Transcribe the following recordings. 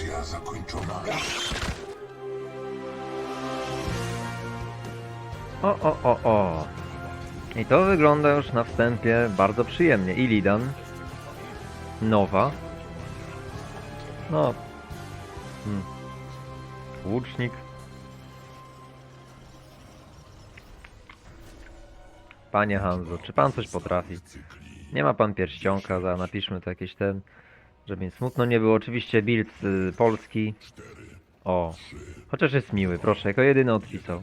Misja zakończona. O, o, o, o. I to wygląda już na wstępie bardzo przyjemnie. Illidan. Nowa. No. Hmm. Łucznik. Panie Hanzo, czy pan coś potrafi? Nie ma pan pierścionka, za napiszmy to jakieś ten, żeby mi smutno nie było. Oczywiście build y, polski. O, chociaż jest miły, proszę, jako jedyny odpisał.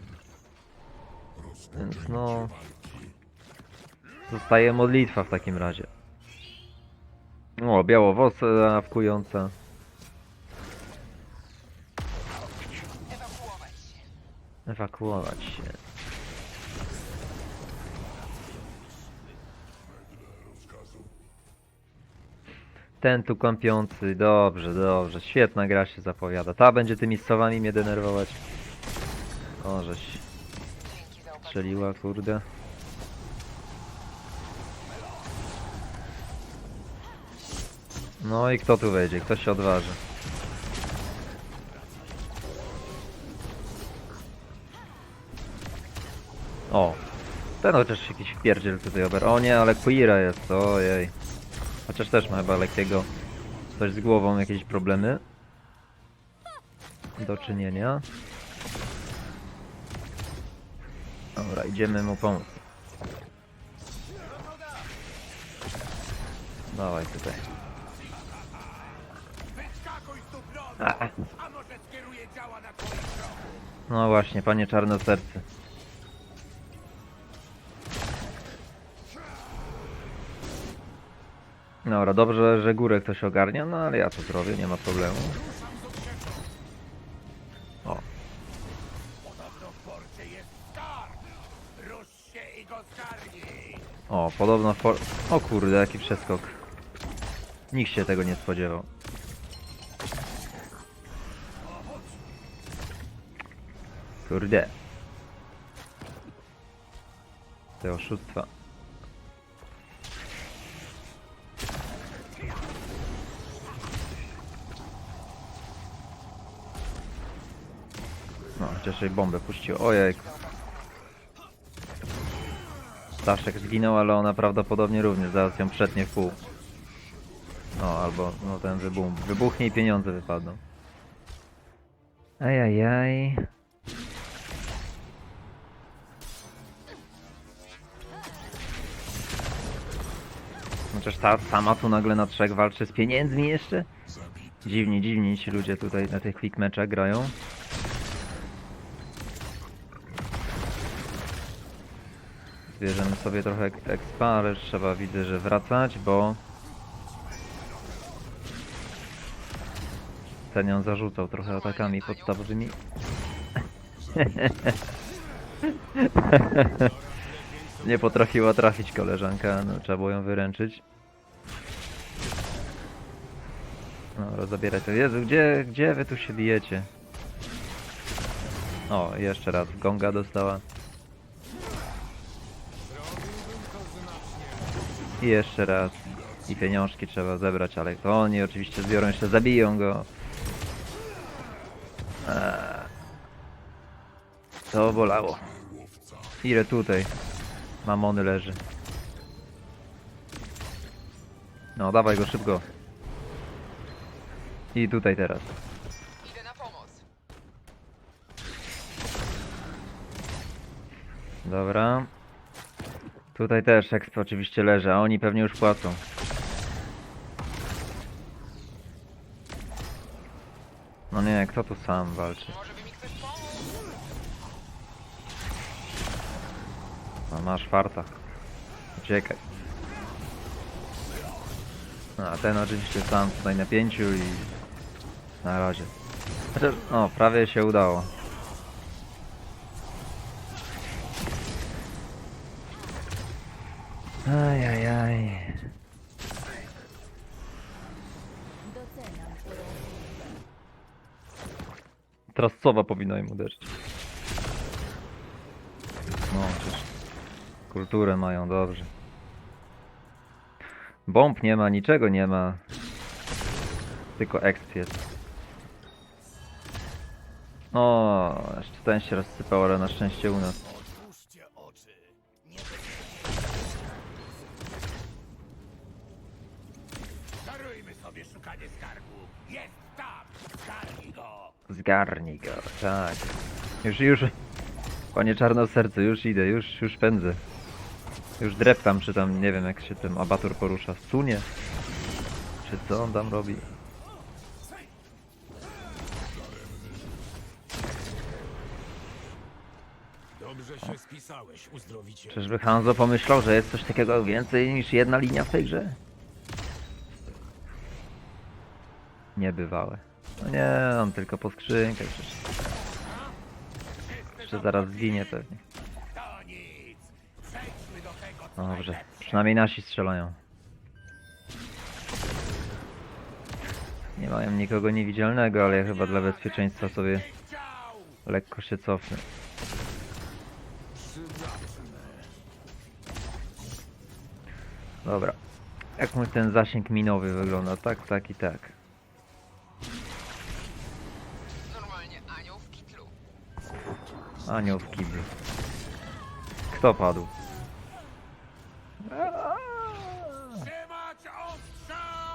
Więc no... Zostaje modlitwa w takim razie. O, białowosa awkująca. Ewakuować się. Ten tu kąpiący, dobrze, dobrze, świetna gra się zapowiada. Ta będzie tymi sowami mnie denerwować. O, żeś strzeliła, kurde. No i kto tu wejdzie? Kto się odważy? O! Ten chociaż jakiś wpierdziel tutaj ober. O nie, ale Queera jest, ojej. Chociaż też ma chyba lekkiego coś z głową, jakieś problemy. Do czynienia. Dobra, idziemy mu pomóc. Dawaj tutaj. A. No właśnie, panie czarnosercy. Dobra, dobrze, że górę ktoś ogarnia, no ale ja to zrobię, nie ma problemu. O, o, podobno for... O kurde, jaki przeskok. Nikt się tego nie spodziewał. Kurde. Te oszustwa. Jej bombę puścił. Ojej. Staszek zginął, ale ona prawdopodobnie również zaraz ją przetnie w pół. No, albo no ten wybuch. Wybuchnie i pieniądze wypadną. Ajajaj. Chociaż ta sama tu nagle na trzech walczy z pieniędzmi jeszcze? Dziwni, dziwni ci ludzie tutaj na tych quick meczach grają. Zbierzemy sobie trochę expa, ale trzeba widzę, że wracać, bo ten ją zarzucał trochę atakami podstawowymi. Nie potrafiła trafić koleżanka, no trzeba było ją wyręczyć. Dobra, zabierać to. Jezu, gdzie, gdzie wy tu się bijecie? O, jeszcze raz, gonga dostała. I jeszcze raz. I pieniążki trzeba zebrać, ale to oni oczywiście zbiorą jeszcze, zabiją go. Eee. To bolało. Ile tutaj mamony leży. No, dawaj go szybko. I tutaj teraz. Idę na pomoc. Dobra. Tutaj też ekstra oczywiście leży, a oni pewnie już płacą. No nie, kto tu sam walczy? No masz farta. Uciekaj. No, a ten oczywiście sam tutaj na pięciu i na razie. Chociaż, o, prawie się udało. Ajajaj. Doceniam twoją Teraz sowa powinna im uderzyć. No, przecież kulturę mają dobrze. Bomb nie ma, niczego nie ma. Tylko exp jest. O, jeszcze ten się rozsypał, ale na szczęście u nas. Darujmy sobie szukanie skarbu. Jest tam! Zgarnij go! Zgarnij go, tak. Już, już. Panie czarnosercu, już idę, już, już pędzę. Już dreptam, czy tam, nie wiem jak się ten abatur porusza. Sunie? Czy co on tam robi? Dobrze się spisałeś, uzdrowicie. Czyżby Hanzo pomyślał, że jest coś takiego więcej niż jedna linia w tej grze? Niebywałe. No nie, on tylko po skrzynkę przecież. Jeszcze zaraz zginie pewnie. No dobrze, przynajmniej nasi strzelają. Nie mają nikogo niewidzialnego, ale ja chyba dla bezpieczeństwa sobie lekko się cofnę. Dobra. Jak mój ten zasięg minowy wygląda? Tak, tak i tak. Anioł w kiblu. Kto padł?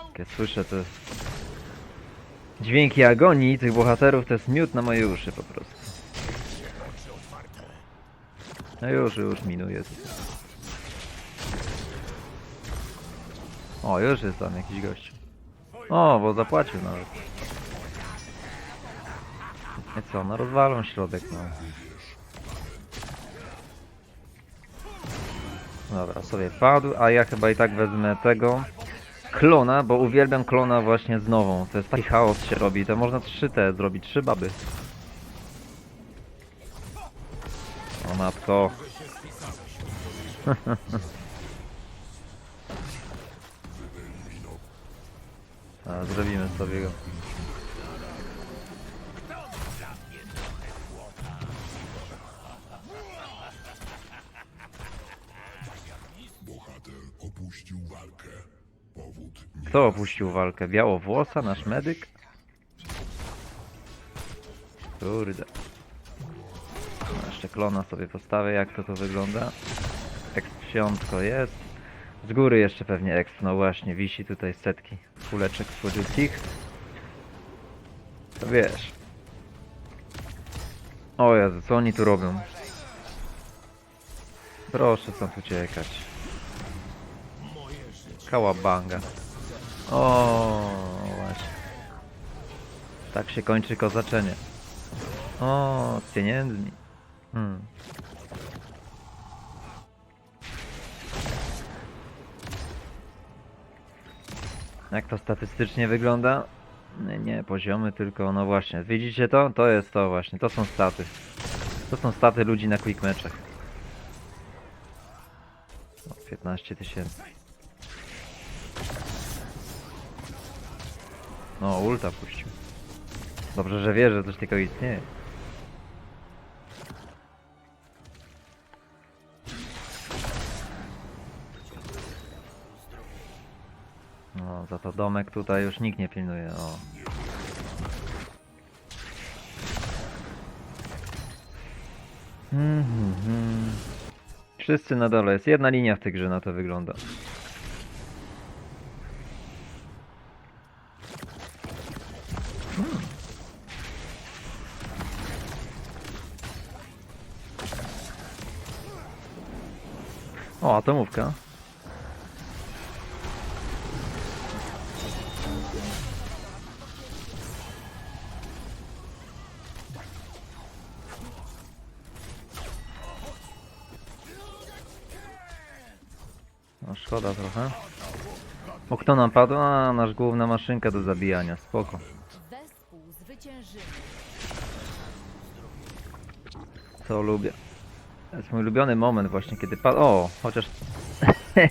Jak ja słyszę te dźwięki agonii tych bohaterów, to jest miód na moje uszy po prostu. No już, już minuje. O, już jest tam jakiś gość. O, bo zapłacił nawet. I co, no rozwalą środek, no. Dobra, sobie padł, a ja chyba i tak wezmę tego klona, bo uwielbiam klona właśnie z nową. To jest taki chaos się robi, to można trzy te zrobić, trzy baby. O matko. Zrobimy sobie go. Kto opuścił walkę? Białowłosa, nasz medyk? Kurde. No, jeszcze klona sobie postawię, jak to to wygląda. Exp piątko jest. Z góry jeszcze pewnie exp, no właśnie, wisi tutaj setki kuleczek słodziutkich. To wiesz. O Jezu, co oni tu robią? Proszę stąd uciekać. Kałabanga. O, właśnie. Tak się kończy kozaczenie. O, z pieniędzmi. Hmm. Jak to statystycznie wygląda? Nie, nie, poziomy, tylko no właśnie. Widzicie to? To jest to właśnie. To są staty. To są staty ludzi na quick meczach. O, 15 tysięcy. No, ulta puścił. Dobrze, że wie, że coś takiego istnieje. No, za to domek tutaj już nikt nie pilnuje. O. Mhm, mhm. Wszyscy na dole. Jest jedna linia w tej grze, na to wygląda. O, atomówka. No szkoda trochę. Bo kto nam padł? A, nasz główna maszynka do zabijania, spoko. Wespół zwyciężymy. Co lubię. To jest mój ulubiony moment właśnie, kiedy padł. O, chociaż...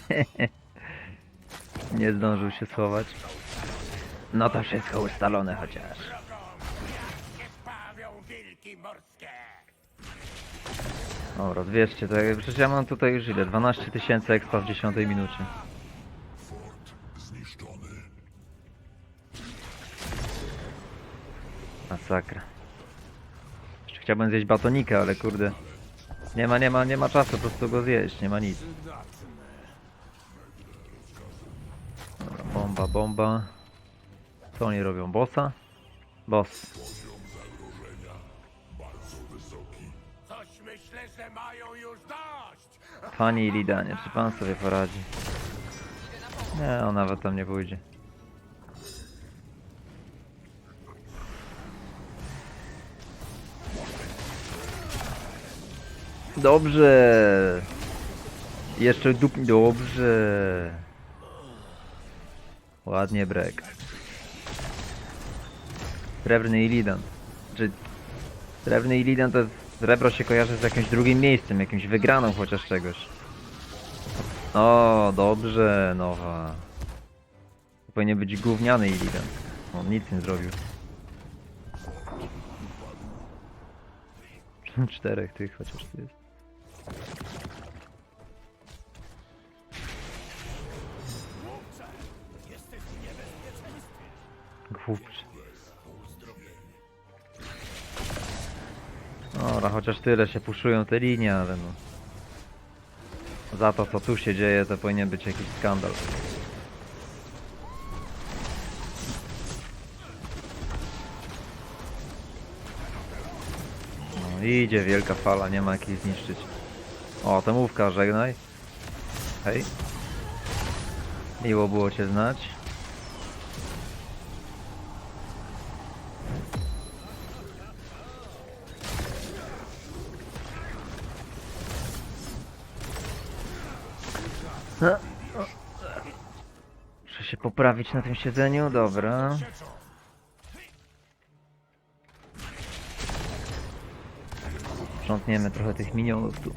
Nie zdążył się schować. No to wszystko ustalone chociaż. Dobra, 200, to przecież ja mam tutaj już ile? 12 tysięcy expa w 10 minucie. Masakra. Chciałbym zjeść batonika, ale kurde. Nie ma, nie ma, nie ma czasu po prostu go zjeść, nie ma nic. Dobra, bomba, bomba. Co oni robią? Bossa? Boss. Coś myślę, że mają już dość! Pani czy pan sobie poradzi? Nie, on nawet tam nie pójdzie. Dobrze. Jeszcze dup... Dobrze. Ładnie brek. Srebrny Illidan. Czy... Srebrny Illidan to. Srebro się kojarzy z jakimś drugim miejscem, jakimś wygraną chociaż czegoś. O, dobrze, nowa. To powinien być gówniany Illidan. On nic nie zrobił. Czterech tych chociaż tu jest. Głupcze. Dobra, chociaż tyle się puszują te linie, ale no. Za to co tu się dzieje to powinien być jakiś skandal. No idzie wielka fala, nie ma jak jej zniszczyć. O, temówka, żegnaj. Hej. Miło było cię znać. Muszę się poprawić na tym siedzeniu, dobra. Sprzątniemy trochę tych minionów tu.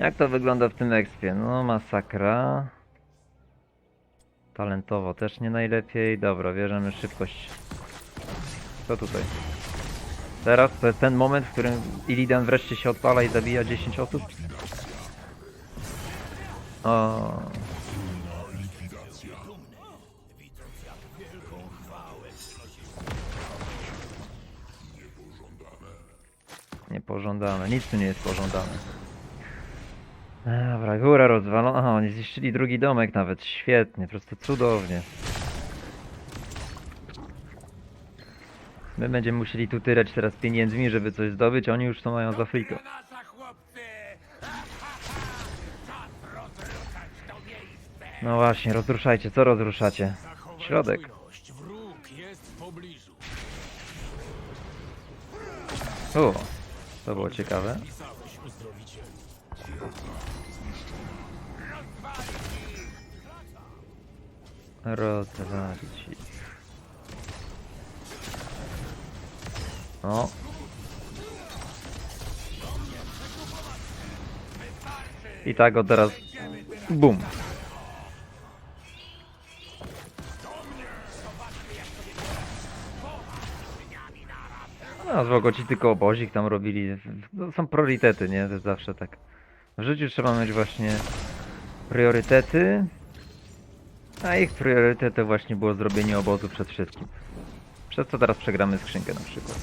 Jak to wygląda w tym ekspie? No masakra. Talentowo też nie najlepiej. Dobra, bierzemy szybkość. Co tutaj? Teraz to jest ten moment, w którym Illidan wreszcie się odpala i zabija 10 osób? O, Niepożądane. Nic tu nie jest pożądane. Dobra, góra rozwalona. Aha, oni zniszczyli drugi domek nawet. Świetnie, po prostu cudownie. My będziemy musieli tu tyrać teraz pieniędzmi, żeby coś zdobyć, a oni już to mają za miejsce! No właśnie, rozruszajcie. Co rozruszacie? Środek. O, to było ciekawe. Rozwalić ich. O. I tak go teraz... Bum. No, złogo ci tylko obozik tam robili. To są priorytety, nie? To zawsze tak. W życiu trzeba mieć właśnie priorytety. A ich priorytet to właśnie było zrobienie obozu przed wszystkim. Przez co teraz przegramy skrzynkę na przykład.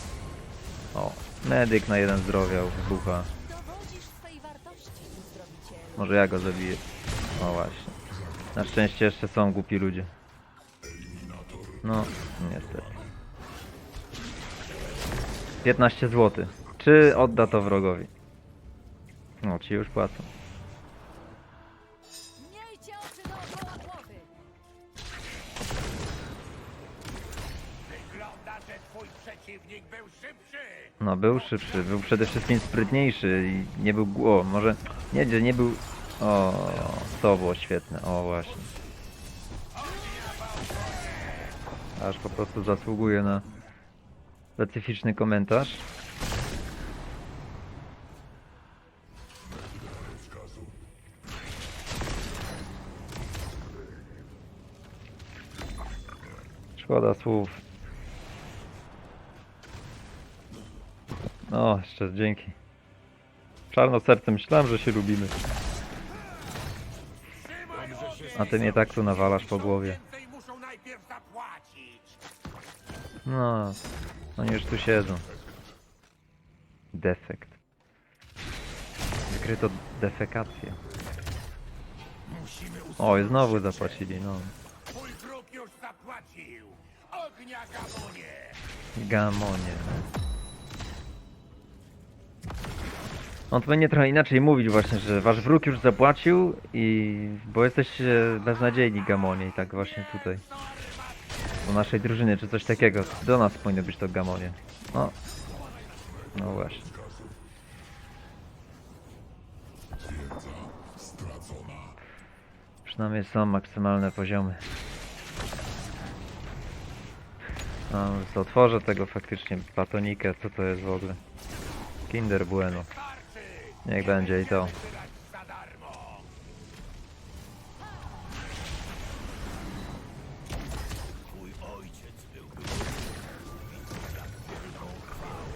O, medyk na jeden zdrowia wybucha. Może ja go zabiję. O właśnie. Na szczęście jeszcze są głupi ludzie. No, niestety. 15 zł. Czy odda to wrogowi? No, ci już płacą. Miejcie oczy dookoła głowy. Wygląda, że twój przeciwnik był szybszy! No, był szybszy, był przede wszystkim sprytniejszy i nie był gło, może nie, że nie był... O, to było świetne, o właśnie. Aż po prostu zasługuje na specyficzny komentarz. Szkoda słów. O, jeszcze dzięki. Czarno serce, myślałem, że się lubimy. A ty mnie tak tu nawalasz po głowie. No, oni już tu siedzą. Defekt. Wykryto defekację. O, i znowu zapłacili, no. Gamonie! On powinien trochę inaczej mówić właśnie, że wasz wróg już zapłacił i... bo jesteście beznadziejni Gamonie i tak właśnie tutaj. Do naszej drużyny czy coś takiego. Do nas powinno być to Gamonie. No. No właśnie. Przynajmniej są maksymalne poziomy. No, otworzę tego faktycznie batonikę. Co to jest w ogóle? Kinder Bueno. Niech będzie i to. Wydać za darmo! Twój ojciec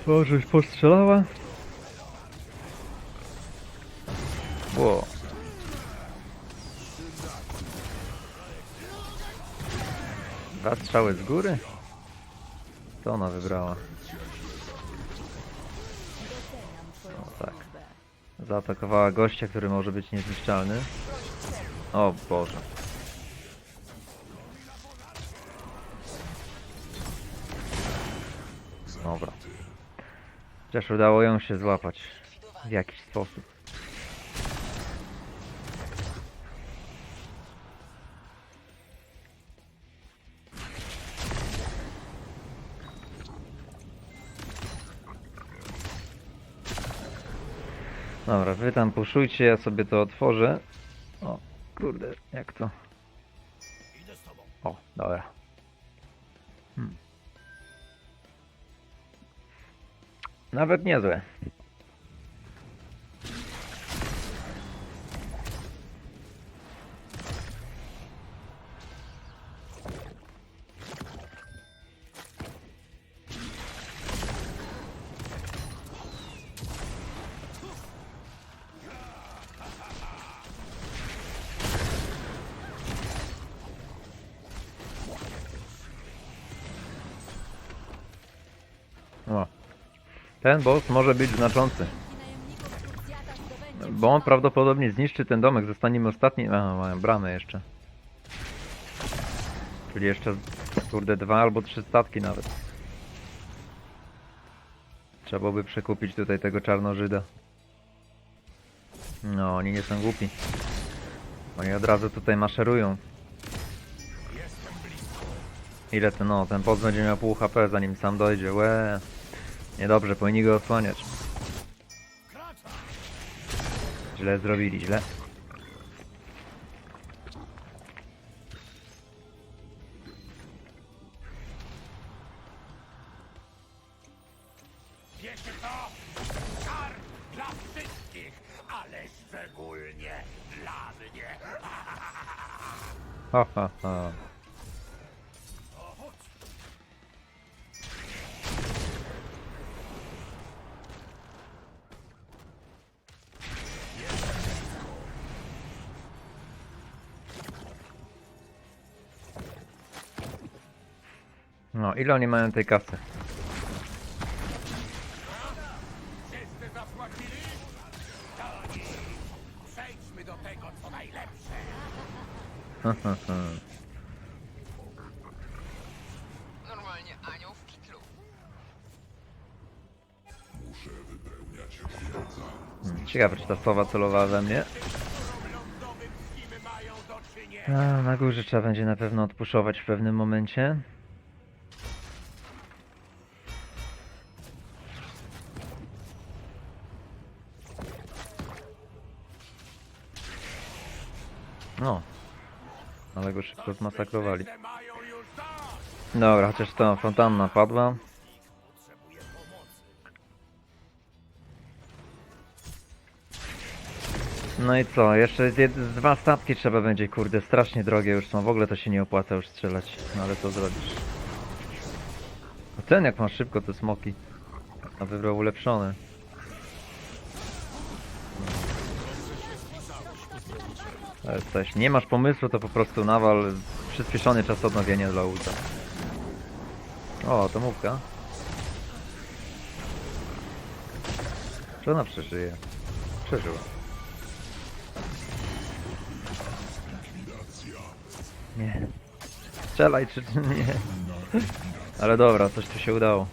byłby O, żeś postrzelała? Ło. Dwa strzały z góry? Co ona wybrała? O, tak. Zaatakowała gościa, który może być niezniszczalny. O Boże. Dobra. Chociaż udało ją się złapać w jakiś sposób. Dobra, wy tam puszujcie, ja sobie to otworzę. O, kurde, jak to? Idę z tobą. O, dobra. Hmm. Nawet niezłe. Ten boss może być znaczący. Bo on prawdopodobnie zniszczy ten domek, zostaniemy ostatni. A, mają bramę jeszcze. Czyli jeszcze, kurde, dwa albo trzy statki nawet. Trzeba byłoby przekupić tutaj tego czarnożyda. No, oni nie są głupi. Oni od razu tutaj maszerują. Ile ten, no, ten boss będzie miał pół HP zanim sam dojdzie, łe. Niedobrze, powinni go osłaniać. Źle zrobili, źle. Wiecie co? Skarb dla wszystkich, ale szczególnie dla mnie. Ha, ha, ha. No, ile oni mają tej kasy? Normalnie anioł w kitlu. Hmm, Ciekawe, czy ta sowa celowała we mnie? A, na górze trzeba będzie na pewno odpuszować w pewnym momencie. No. Ale go szybko zmasakrowali. Dobra, chociaż ta fontanna padła. No i co, jeszcze dwa statki trzeba będzie, kurde, strasznie drogie już są, w ogóle to się nie opłaca już strzelać, no ale co zrobisz? A ten jak ma szybko te smoki, a wybrał ulepszone. Coś, nie masz pomysłu, to po prostu nawal przyspieszony czas odnowienia dla ulta. O, to mówka. Czy ona przeżyje? Przeżyła. Nie. Strzelaj czy czy nie. Ale dobra, coś tu się udało.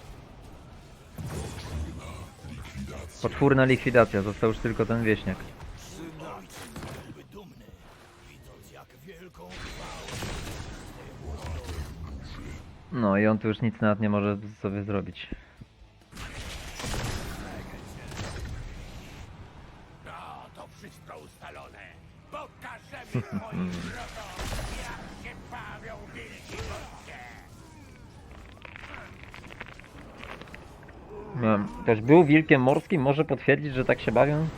Potwórna likwidacja, został już tylko ten wieśniak. No i on tu już nic nawet nie może sobie zrobić. No, to wszystko ustalone. Pokażemy moim jak się bawią wiem, Ktoś był wilkiem morskim? Może potwierdzić, że tak się bawią?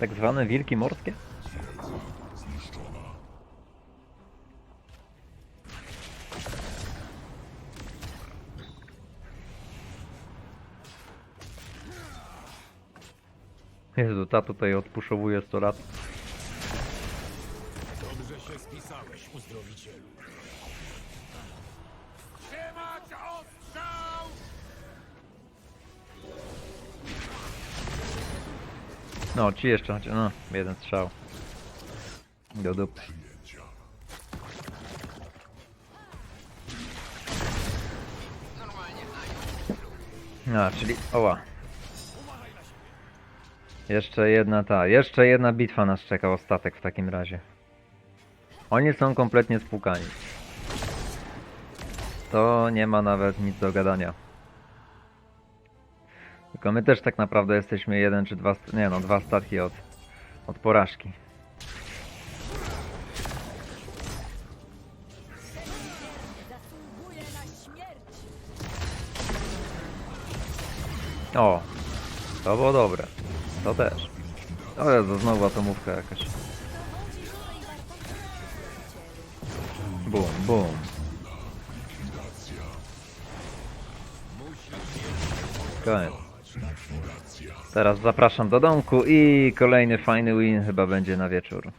Tak zwane wilki morskie? Jezu, ta tutaj odpuszowuje 100 lat. Dobrze się spisałeś, uzdrowicielu. Trzymać ostrzał! No, ci jeszcze, chociaż- no, jeden strzał. Do dupy. A, czyli, oła. Jeszcze jedna ta, jeszcze jedna bitwa nas czeka, ostatek w takim razie. Oni są kompletnie spłukani. To nie ma nawet nic do gadania. Tylko my też tak naprawdę jesteśmy jeden czy dwa, nie no, dwa statki od, od porażki. O, to było dobre. To też. O Jezu, znowu atomówka jakaś. Bum, bum. Koniec. Teraz zapraszam do domku i kolejny fajny win chyba będzie na wieczór.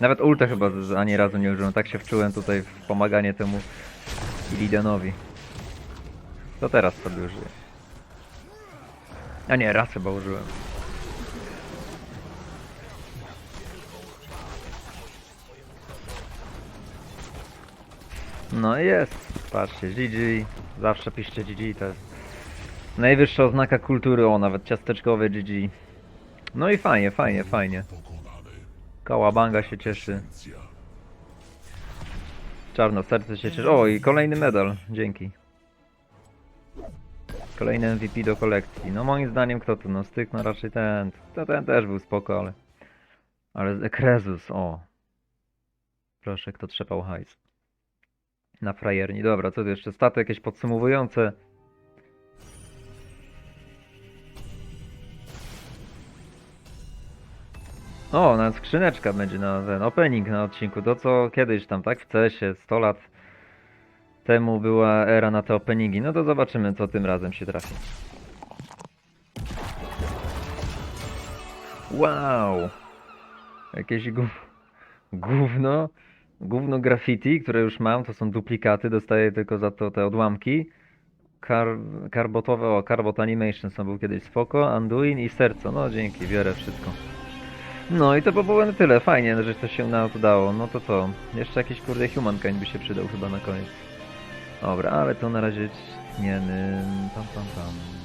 Nawet ulta chyba ani razu nie użyłem, tak się wczułem tutaj w pomaganie temu Illidonowi. To teraz sobie użyję. A nie, raz chyba użyłem. No jest. Patrzcie, GG. Zawsze piszcie GG, to jest najwyższa oznaka kultury. O, nawet ciasteczkowe GG. No i fajnie, fajnie, fajnie. Kałabanga się cieszy. Czarno serce się cieszy. O, i kolejny medal. Dzięki. Kolejny MVP do kolekcji. No moim zdaniem kto tu? No styk, no raczej ten. To ten też był spoko, ale... Ale Krezus, o. Proszę, kto trzepał hajs. Na frajerni. Dobra, co tu jeszcze? Staty jakieś podsumowujące. O, nawet skrzyneczka będzie na ten opening na odcinku. To co kiedyś tam, tak? W CS-ie 100 lat temu była era na te openingi. No to zobaczymy, co tym razem się trafi. Wow! Jakieś gów... gówno. Gówno graffiti, które już mam, to są duplikaty, dostaję tylko za to te odłamki. Kar karbotowe, o, Carbot Animation są był kiedyś spoko, Anduin i Serco, no dzięki, biorę wszystko. No i to by było na tyle, fajnie, że to się nam udało, no to co, jeszcze jakiś kurde Humankind by się przydał chyba na koniec. Dobra, ale to na razie tniemy, pam pam pam.